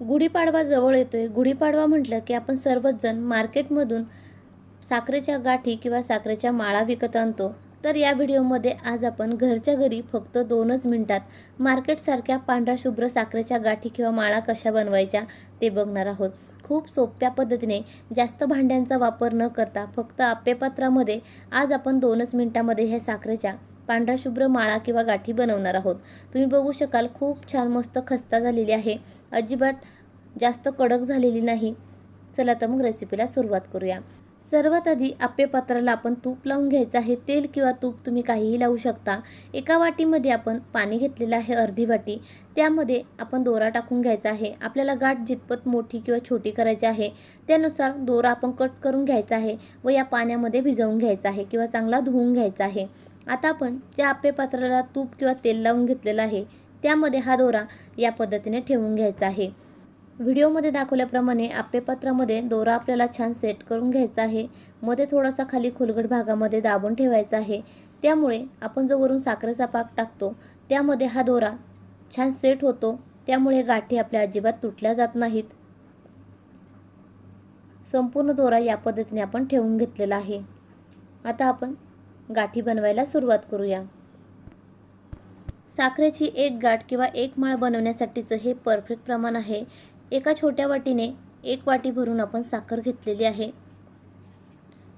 गुढीपाडवा जवळ येतोय. गुढीपाडवा म्हटलं की आपण सर्वच जण मार्केटमधून साखरेच्या गाठी किंवा साखरेच्या माळा विकत आणतो. तर या व्हिडिओमध्ये आज आपण घरच्या घरी फक्त दोनच मिनटात मार्केटसारख्या पांढऱ्या शुभ्र साखरेच्या गाठी किंवा माळा कशा बनवायच्या ते बघणार आहोत. खूप सोप्या पद्धतीने जास्त भांड्यांचा वापर न करता फक्त आप्यपात्रामध्ये आज आपण दोनच मिनटामध्ये ह्या साखरेच्या पांढरा शुभ्र माळा किंवा गाठी बनवणार आहोत. तुम्ही बघू शकाल खूप छान मस्त खस्ता झालेली आहे. अजिबात जास्त कडक झालेली नाही. चला तर मग रेसिपीला सुरुवात करूया. सर्वात आधी आप्पे पात्राला आपण तूप लावून घ्यायचं आहे. तेल किंवा तूप तुम्ही काहीही लावू शकता. एका वाटीमध्ये आपण पाणी घेतलेलं आहे अर्धी वाटी. त्यामध्ये आपण दोरा टाकून घ्यायचा आहे. आपल्याला गाठ जितपत मोठी किंवा छोटी करायची आहे त्यानुसार दोरा आपण कट करून घ्यायचा आहे व या पाण्यामध्ये भिजवून घ्यायचा आहे किंवा चांगला धुवून घ्यायचा आहे. आता आपण ज्या आपे पात्राला तूप किंवा तेल लावून घेतलेलं आहे त्यामध्ये हा दोरा या पद्धतीने ठेवून घ्यायचा आहे. व्हिडिओमध्ये दाखवल्याप्रमाणे आप्पेपात्रामध्ये दोरा आपल्याला छान सेट करून घ्यायचा आहे. मध्ये थोडासा खाली खोलगट भागामध्ये दाबून ठेवायचा आहे. त्यामुळे आपण जो वरून साखरेचा पाक टाकतो त्यामध्ये हा दोरा छान सेट होतो. त्यामुळे गाठी आपल्या अजिबात तुटल्या जात नाहीत. संपूर्ण दोरा या पद्धतीने आपण ठेवून घेतलेला आहे. आता आपण गाठी बनवायला सुरुवात करूया. साखरेची एक गाठ किंवा एक माळ बनवण्यासाठीचं हे परफेक्ट प्रमाण आहे. एका छोट्या वाटीने एक वाटी भरून आपण साखर घेतलेली आहे.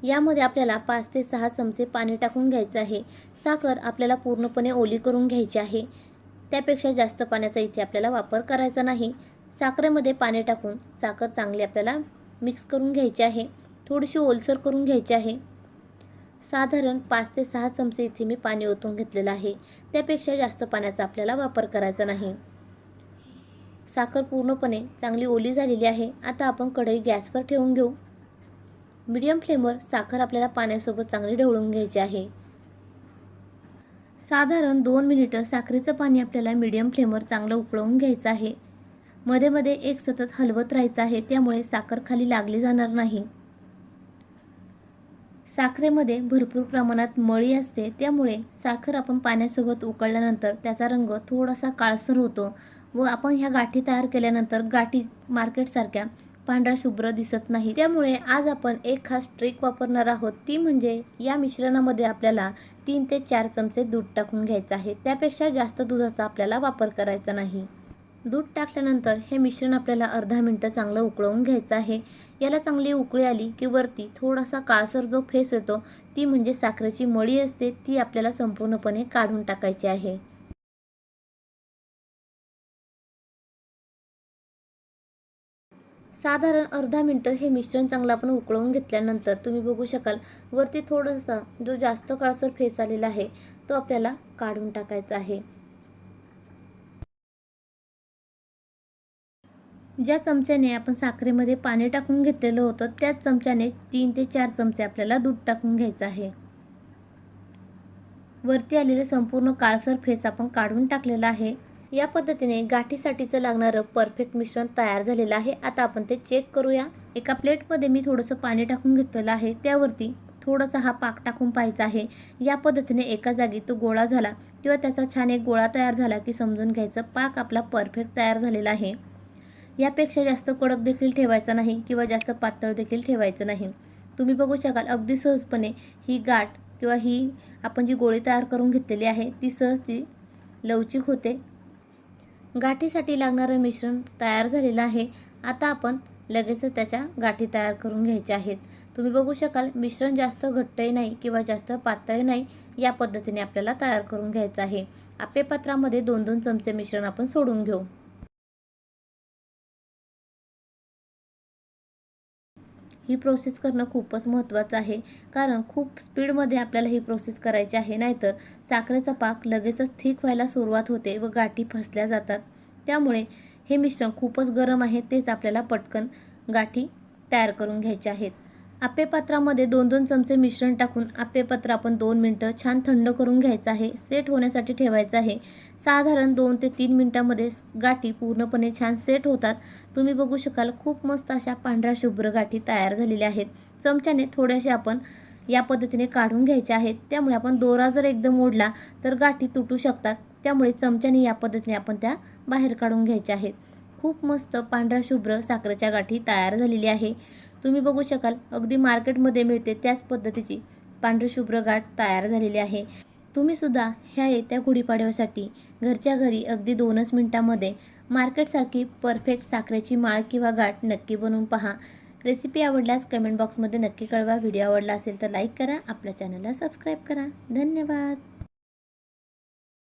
यामध्ये आपल्याला पाच ते सहा चमचे पाणी टाकून घ्यायचं आहे. साखर आपल्याला पूर्णपणे ओली करून घ्यायची आहे. त्यापेक्षा जास्त पाण्याचा इथे आपल्याला वापर करायचा नाही. साखरेमध्ये पाणी टाकून साखर चांगली आपल्याला मिक्स करून घ्यायची आहे. थोडीशी ओलसर करून घ्यायची आहे. साधारण पाच ते सहा चमचे इथे मी पाणी ओतून घेतलेलं आहे. त्यापेक्षा जास्त पाण्याचा आपल्याला वापर करायचा नाही. साखर पूर्णपणे चांगली ओली झालेली आहे. आता आपण कढई गॅसवर ठेवून घेऊ. मीडियम फ्लेमवर साखर आपल्याला पाण्यासोबत चांगली ढवळून घ्यायची आहे. साधारण दोन मिनिटं साखरेचं पाणी आपल्याला मीडियम फ्लेमवर चांगलं उकळवून घ्यायचं आहे. मध्ये मध्ये एक सतत हलवत राहायचं आहे. त्यामुळे साखर खाली लागली जाणार नाही. साखरेमध्ये भरपूर प्रमाणात मळी असते. त्यामुळे साखर आपण पाण्यासोबत उकळल्यानंतर त्याचा रंग थोडासा काळसर होतो व आपण ह्या गाठी तयार केल्यानंतर गाठी मार्केटसारख्या पांढरा शुभ्र दिसत नाही. त्यामुळे आज आपण एक खास ट्रिक वापरणार आहोत. ती म्हणजे या मिश्रणामध्ये आपल्याला तीन ते चार चमचे दूध टाकून घ्यायचं आहे. त्यापेक्षा जास्त दुधाचा आपल्याला वापर करायचा नाही. दूध टाकल्यानंतर हे मिश्रण आपल्याला अर्धा मिनटं चांगलं उकळवून घ्यायचं आहे. याला चांगली उकळी आली की वरती थोडासा काळसर जो फेस येतो ती म्हणजे साखरेची मळी असते ती आपल्याला संपूर्णपणे काढून टाकायची आहे. साधारण अर्धा मिनटं हे मिश्रण चांगलं आपण उकळवून घेतल्यानंतर तुम्ही बघू शकाल वरती थोडासा जो जास्त काळसर फेस आलेला आहे तो आपल्याला काढून टाकायचा आहे. ज्या चमच्याने आपण साखरेमध्ये पाणी टाकून घेतलेलं होतं त्याच चमच्याने तीन ते चार चमचे आपल्याला दूध टाकून घ्यायचं आहे. वरती आलेले संपूर्ण काळसर फेस आपण काढून टाकलेला आहे. या पद्धतीने गाठीसाठीचं लागणारं परफेक्ट मिश्रण तयार झालेलं आहे. आता आपण ते चेक करूया. एका प्लेटमध्ये मी थोडंसं पाणी टाकून घेतलेलं आहे. त्यावरती थोडासा हा पाक टाकून पाहायचा आहे. या पद्धतीने एका जागी तो गोळा झाला किंवा त्याचा छान एक गोळा तयार झाला की समजून घ्यायचं. पाक आपला परफेक्ट तयार झालेला आहे. यापेक्षा जास्त कडक देखील ठेवायचा नाही किंवा जास्त पातळ देखील ठेवायचं नाही. तुम्ही बघू शकाल अगदी सहजपणे ही गाठ किंवा ही आपण जी गोळी तयार करून घेतलेली आहे ती सहज ती लवचिक होते. गाठीसाठी लागणारं मिश्रण तयार झालेलं आहे. आता आपण लगेचच त्याच्या गाठी तयार करून घ्यायच्या आहेत. तुम्ही बघू शकाल मिश्रण जास्त घट्टही नाही किंवा जास्त पातळही नाही या पद्धतीने आपल्याला तयार करून घ्यायचं आहे. आपे पात्रामध्ये दोन दोन चमचे मिश्रण आपण सोडून घेऊ. ही प्रोसेस करणं खूपच महत्त्वाचं आहे. कारण खूप स्पीडमध्ये आपल्याला ही प्रोसेस करायची आहे. नाहीतर साखरेचा पाक लगेचच थिक व्हायला सुरुवात होते व गाठी फसल्या जातात. त्यामुळे हे मिश्रण खूपच गरम आहे तेच आपल्याला पटकन गाठी तयार करून घ्यायचे आहेत. आपेपात्रामध्ये दोन दोन चमचे मिश्रण टाकून आप्पेपात्र आपण दोन मिनटं छान थंड करून घ्यायचं आहे. सेट होण्यासाठी ठेवायचं आहे. साधारण दोन ते तीन मिनटामध्ये गाठी पूर्णपणे छान सेट होतात. तुम्ही बघू शकाल खूप मस्त अशा पांढऱ्या शुभ्र गाठी तयार झालेल्या आहेत. चमच्याने थोड्याशा आपण या पद्धतीने काढून घ्यायच्या आहेत. त्यामुळे आपण दोरा जर एकदम ओढला तर गाठी तुटू शकतात. त्यामुळे चमच्याने या पद्धतीने आपण त्या बाहेर काढून घ्यायच्या आहेत. खूप मस्त पांढऱ्या शुभ्र साखरेच्या गाठी तयार झालेली आहे. तुम्ही बघू शकाल अगदी मार्केटमध्ये मिळते त्याच पद्धतीची पांढरी शुभ्र गाठ तयार झालेली आहे. तुम्ही सुद्धा ह्या येत्या गुढीपाडव्यासाठी घरच्या घरी अगदी दोनच मिनटामध्ये मार्केटसारखी परफेक्ट साखरेची माळ किंवा गाठ नक्की बनवून पहा. रेसिपी आवडल्यास कमेंट बॉक्समध्ये नक्की कळवा. व्हिडिओ आवडला असेल तर लाईक करा. आपल्या चॅनलला सबस्क्राईब करा. धन्यवाद.